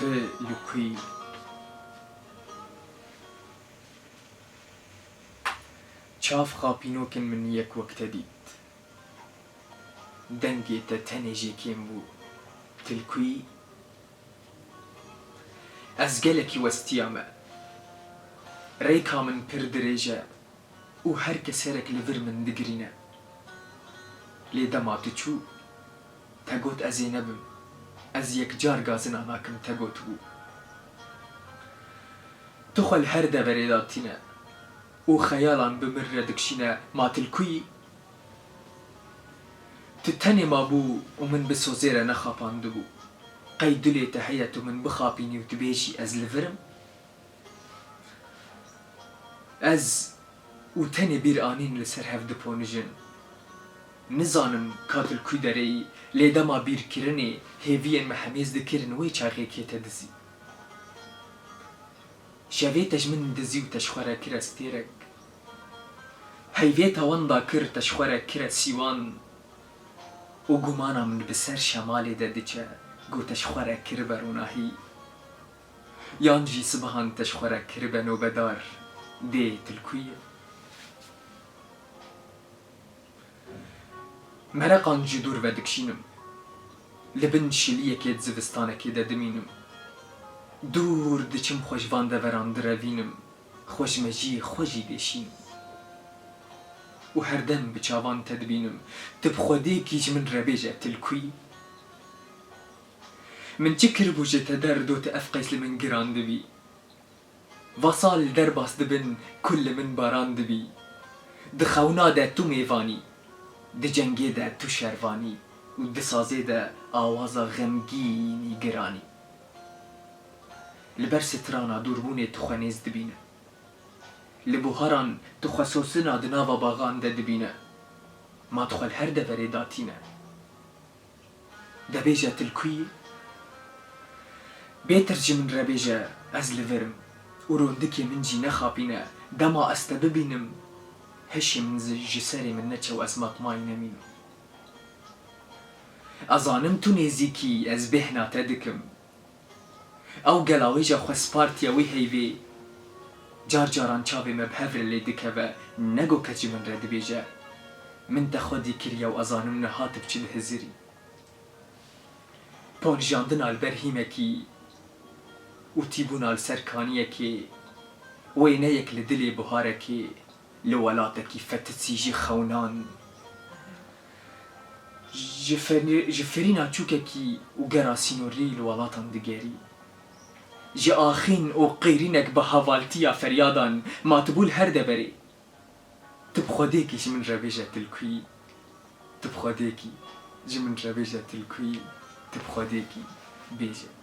Tu li ku yî? Çav xapînokên min yek wek te dît. Dengê te tenê jê kêm bû. Tu li ku yî? Ez gelekî westiya me. Rêka min pir dirêj e û ez ê nebim. Ez yek car gazina nakim te got bû. Tu xwe li her deverê de tîne û xeyalan bi mir re dikşîne ma tu tenê mabû û min bi sozê re nexapandibû. Qey dilê te heye tu min bixapînî û tu bêjî ez li virim? Ez û. Nizanim ka tu li ku derê yî lê dema bîrkirinê hêviyên me hemêz dikirin wê çaxekê te dizî. Şevê te ji min dizî û te ji xwe re kire stêrek. Heyvê te wenda kir te ji xwe re kire sîwan û gumana min bi ser şemalê de diçe got te ji xwe re Mereqan ji dûr ve dikşînim. Li bin şiliyekê zivistanekê de dimînim. Dûr diçim xweşvan deveran direvînim. Xweş me jî xwe jî deşînim. û herdem bi çavan te dibînim. Tu bi xwedêkî ji min rebêje tu li ku yî? Min çi kiribû ji te derdo tu ev qeys li min giran dibî? Di cengê de tu şervanî û di sazê de awaza xemgînî giranî. Li ber strana dûrbûnê tu xwe nêz dibîne. Li buharan tu xwe sosina di nava baxan de dibîne. Ma tu xwe her deverê datîne. Debêje tu li ku yî? Bêtir ji min û te bibînim hişê min ji- ji serê min neçew ez matmayî nemînim. Ez zanim tu nêzîkî ez bêhna te dikim. Ew gela wê jî xwe spartiya wî heyvê car caran çavê me bi hev re lê dikeve nego kes ji min re dibêje min te xwedî kiriye û ez zanim niha لولاتکی فتسی جی خونان. جفرینا چوککی و گراسینوری لولاتان دگری جی آخین و قیرینک به هوالتیا فریادان ماتبول هر دبری تب خودی کش من رویجه تلکوی تب خودی کی جی من رویجه تلکوی تب خودی کی بیجه